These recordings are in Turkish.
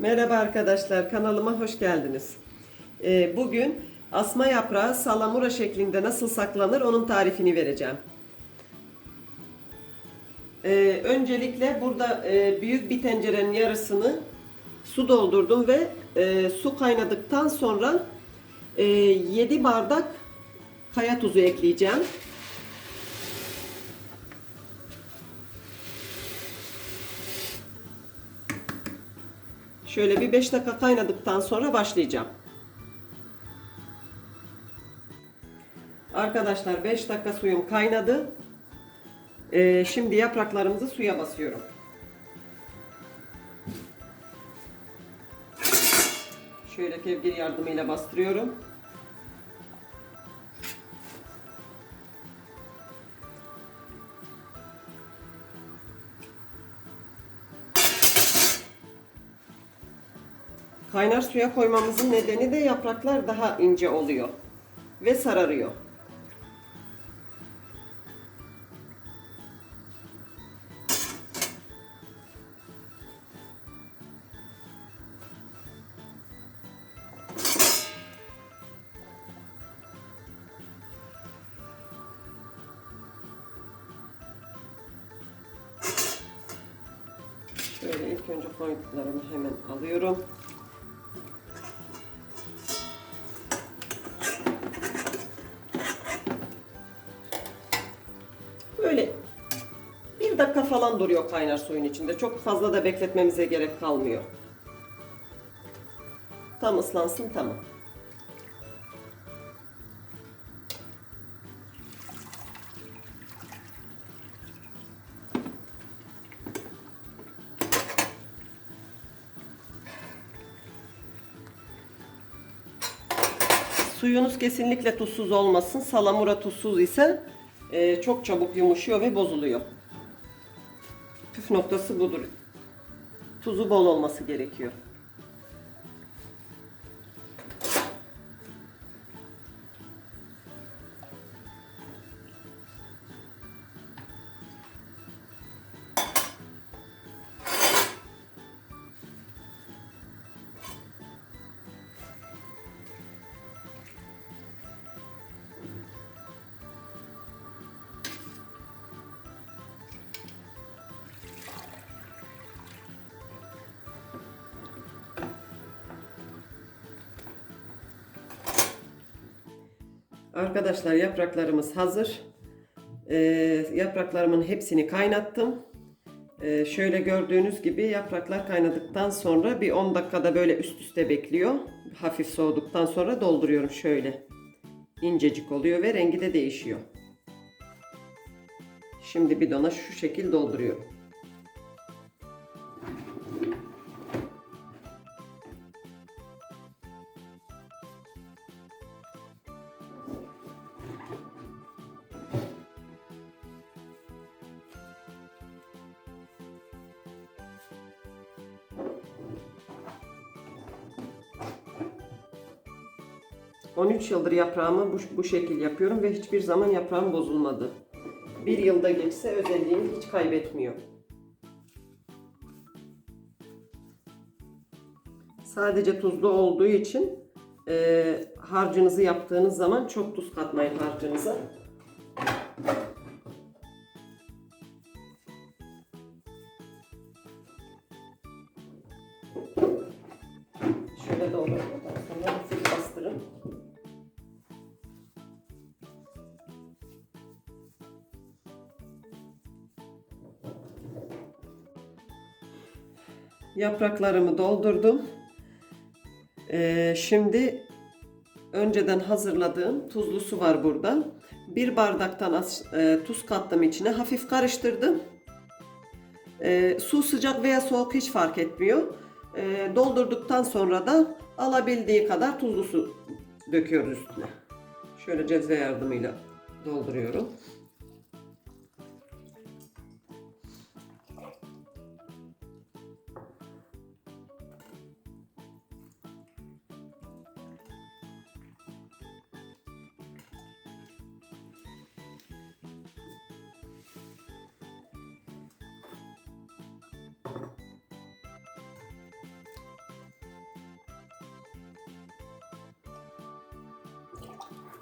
Merhaba arkadaşlar, kanalıma hoş geldiniz. Ee, bugün asma yaprağı salamura şeklinde nasıl saklanır onun tarifini vereceğim. Ee, öncelikle burada e, büyük bir tencerenin yarısını su doldurdum ve e, su kaynadıktan sonra e, 7 bardak kaya tuzu ekleyeceğim. Şöyle bir 5 dakika kaynadıktan sonra başlayacağım. Arkadaşlar 5 dakika suyum kaynadı. Ee, şimdi yapraklarımızı suya basıyorum. Şöyle kevgir yardımıyla bastırıyorum. Kaynar suya koymamızın nedeni de yapraklar daha ince oluyor ve sararıyor. Şöyle ilk önce koyduklarımı hemen alıyorum. Dakika falan duruyor kaynar suyun içinde. Çok fazla da bekletmemize gerek kalmıyor. Tam ıslansın tamam. Suyunuz kesinlikle tuzsuz olmasın. Salamura tuzsuz ise e, çok çabuk yumuşuyor ve bozuluyor. Püf noktası budur. Tuzu bol olması gerekiyor. Arkadaşlar yapraklarımız hazır. Ee, yapraklarımın hepsini kaynattım. Ee, şöyle gördüğünüz gibi yapraklar kaynadıktan sonra bir 10 dakikada böyle üst üste bekliyor. Hafif soğuduktan sonra dolduruyorum şöyle. İncecik oluyor ve rengi de değişiyor. Şimdi bidona şu şekil dolduruyorum. ...13 yıldır yaprağımı bu, bu şekil yapıyorum ve hiçbir zaman yaprağım bozulmadı. Bir yılda geçse özelliğini hiç kaybetmiyor. Sadece tuzlu olduğu için e, harcınızı yaptığınız zaman çok tuz katmayın harcınıza. Şöyle doğradıktan sonra hafif bastırın. Yapraklarımı doldurdum. Ee, şimdi önceden hazırladığım tuzlu su var burada. Bir bardaktan az e, tuz kattım içine. Hafif karıştırdım. E, su sıcak veya soğuk hiç fark etmiyor. E, doldurduktan sonra da alabildiği kadar tuzlu su döküyoruz üstüne. Şöyle cezve yardımıyla dolduruyorum.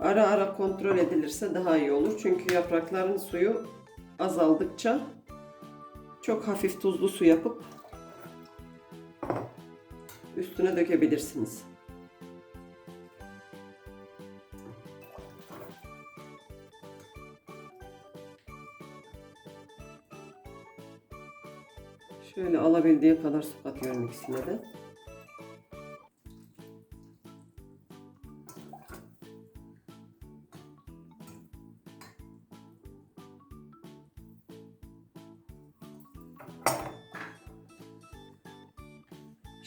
Ara ara kontrol edilirse daha iyi olur. Çünkü yaprakların suyu azaldıkça çok hafif tuzlu su yapıp üstüne dökebilirsiniz. Şöyle alabildiği kadar su katıyorum ikisine de.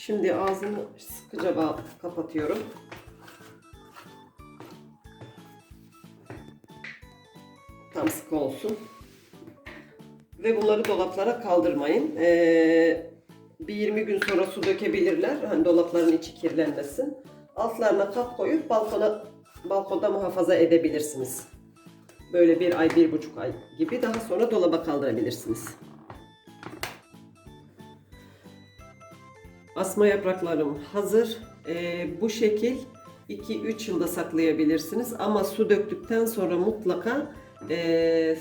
Şimdi ağzını sıkıca kapatıyorum. Tam sıkı olsun. Ve bunları dolaplara kaldırmayın. Ee, bir 20 gün sonra su dökebilirler. Hani dolapların içi kirlenmesin. Altlarına kap koyup balkona balkonda muhafaza edebilirsiniz. Böyle bir ay, bir buçuk ay gibi daha sonra dolaba kaldırabilirsiniz. Asma yapraklarım hazır. Ee, bu şekil 2-3 yılda saklayabilirsiniz. Ama su döktükten sonra mutlaka ee,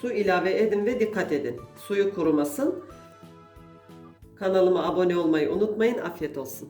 su ilave edin ve dikkat edin. Suyu kurumasın. Kanalıma abone olmayı unutmayın. Afiyet olsun.